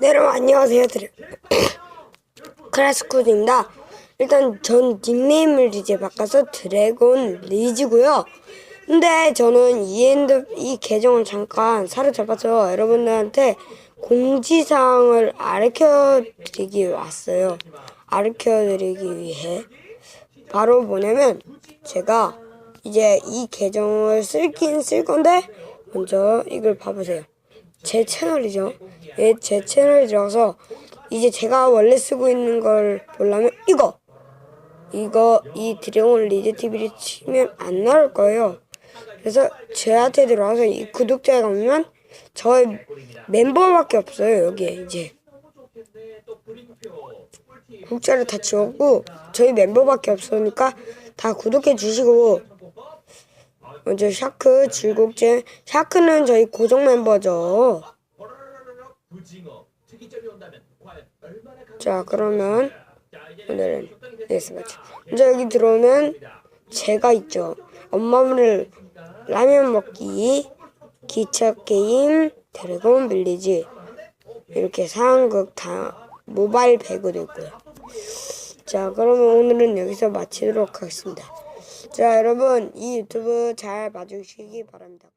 네, 여러분 안녕하세요. 크라스코드입니다. 일단 전 닉네임을 이제 바꿔서 드래곤 리즈고요. 근데 저는 이 핸드 이 계정을 잠깐 사로잡아서 여러분들한테 공지사항을 알려드리기 왔어요. 알려드리기 위해 바로 뭐냐면 제가 이제 이 계정을 쓸긴 쓸 건데 먼저 이걸 봐보세요. 제 채널이죠. 예, 제 들어가서 이제 제가 원래 쓰고 있는 걸 보려면 이거 이거 이 드래곤 리즈 TV를 치면 안 나올 거예요. 그래서 저한테 들어와서 이 구독자가 오면 저의 멤버밖에 없어요 여기에 이제 국자를 다 지웠고 저희 멤버밖에 없으니까 다 구독해 주시고 먼저 샤크 질곡제 샤크는 저희 고정 멤버죠. 자 그러면 오늘은 여기서까지. 먼저 여기 들어오면 제가 있죠. 엄마를 라면 먹기, 기차 게임, 드래곤 빌리지 이렇게 상황극 다 모바일 배구도 있고요. 자 그러면 오늘은 여기서 마치도록 하겠습니다. 자 여러분 이 유튜브 잘 봐주시기 바랍니다.